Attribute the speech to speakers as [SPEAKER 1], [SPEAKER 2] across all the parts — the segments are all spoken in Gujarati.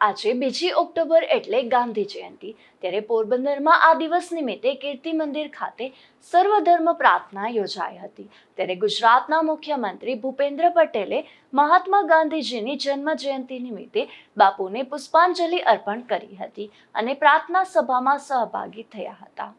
[SPEAKER 1] આજે બીજી ઓક્ટોબર એટલે ગાંધી જયંતિ. ત્યારે પોરબંદરમાં આ દિવસ નિમિત્તે કીર્તિ મંદિર ખાતે સર્વધર્મ પ્રાર્થના યોજાઈ હતી. ત્યારે ગુજરાતના મુખ્યમંત્રી ભૂપેન્દ્ર પટેલે મહાત્મા ગાંધીજીની જન્મ જયંતિ નિમિત્તે બાપુને પુષ્પાંજલિ અર્પણ કરી હતી અને પ્રાર્થના સભામાં સહભાગી થયા હતા.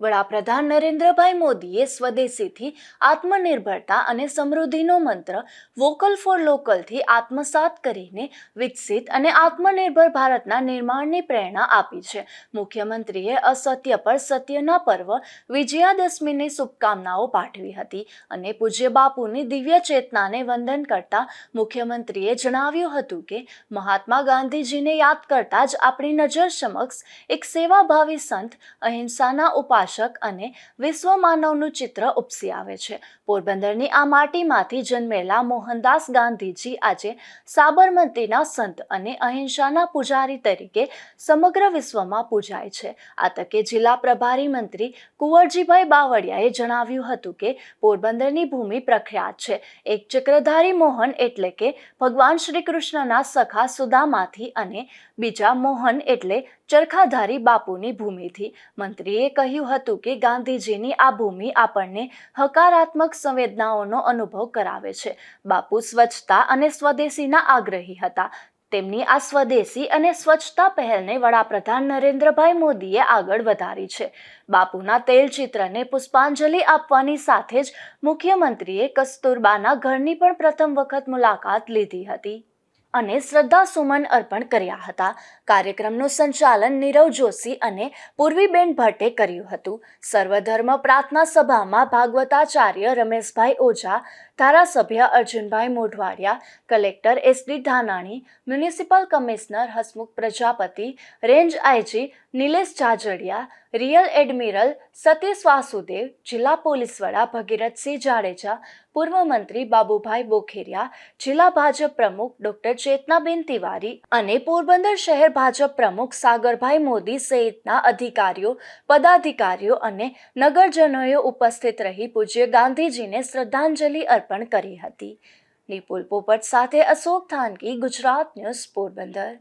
[SPEAKER 1] વડાપ્રધાન નરેન્દ્રભાઈ મોદીએ સ્વદેશીથી આત્મનિર્ભરતા અને સમૃદ્ધિનો મંત્ર વોકલ ફોર લોકલથી આત્મસાત કરીને વિકસિત અને આત્મનિર્ભર ભારતના નિર્માણની પ્રેરણા આપી છે. મુખ્યમંત્રીએ અસત્ય પર સત્યના પર્વ, વિજયાદશમીની શુભકામનાઓ પાઠવી હતી અને પૂજ્ય બાપુની દિવ્ય ચેતનાને વંદન કરતા મુખ્યમંત્રીએ જણાવ્યું હતું કે, મહાત્મા ગાંધીજીને યાદ કરતા જ આપણી નજર સમક્ષ એક સેવાભાવી સંત અહિંસાના ઉપાસક અને વિશ્વ માનવનું ચિત્ર ઉપસી આવે છે. પોરબંદરની આ માટીમાંથી જન્મેલા મોહનદાસ ગાંધીજી આજે સાબરમતીના સંત અને અહિંસાના પૂજારી તરીકે સમગ્ર વિશ્વમાં પૂજાય છે. આ તકે જિલ્લા પ્રભારી મંત્રી કુંવરજીભાઈ બાવળિયાએ જણાવ્યું હતું કે પોરબંદરની ભૂમિ પ્રખ્યાત છે. એક ચક્રધારી મોહન એટલે કે ભગવાન શ્રી કૃષ્ણના સખા સુદામાંથી અને બીજા મોહન એટલે ચરખાધારી બાપુની ભૂમિથી. મંત્રીએ કહ્યું હતું કે ગાંધીજીની આ ભૂમિ આપણને હકારાત્મક સંવેદનાઓનો અનુભવ કરાવે છે. બાપુ સ્વચ્છતા અને સ્વદેશીના આગ્રહી હતા. તેમની આ સ્વદેશી અને સ્વચ્છતા પહેલને વડાપ્રધાન નરેન્દ્રભાઈ મોદીએ આગળ વધારી છે. બાપુના તેલચિત્રને પુષ્પાંજલિ આપવાની સાથે જ મુખ્યમંત્રીએ કસ્તુરબાના ઘરની પણ પ્રથમ વખત મુલાકાત લીધી હતી. અને શ્રદ્ધા સુમન અર્પણ કર્યા હતા. કાર્યક્રમનું સંચાલન નીરવ જોશી અને પૂર્વીબેન ભટ્ટે કર્યું હતું. સર્વધર્મ પ્રાર્થના સભામાં ભાગવતાચાર્ય રમેશભાઈ ઓઝા ધારાસભ્ય Arjunbhai Modhwadia, collector S D Dhanani, municipal commissioner Hasmukh Prajapati, range IG Nilesh Jajadiya, real admiral Satish Vasudev, જિલ્લા પોલીસ વડા ભગીરથસિંહ જાડેજા, પૂર્વ મંત્રી બાબુભાઈ બોખેરિયા, જિલ્લા ભાજપ પ્રમુખ ડોક્ટર ચેતનાબેન તિવારી અને પોરબંદર શહેર ભાજપ પ્રમુખ સાગરભાઈ મોદી સહિતના અધિકારીઓ, પદાધિકારીઓ અને નગરજનોએ ઉપસ્થિત રહી પૂજ્ય ગાંધીજીને શ્રદ્ધાંજલિ અર્પણ કરી હતી. નિપુલ પોપટ સાથે અશોક થાનકી ગુજરાત ન્યૂઝ પોરબંદર.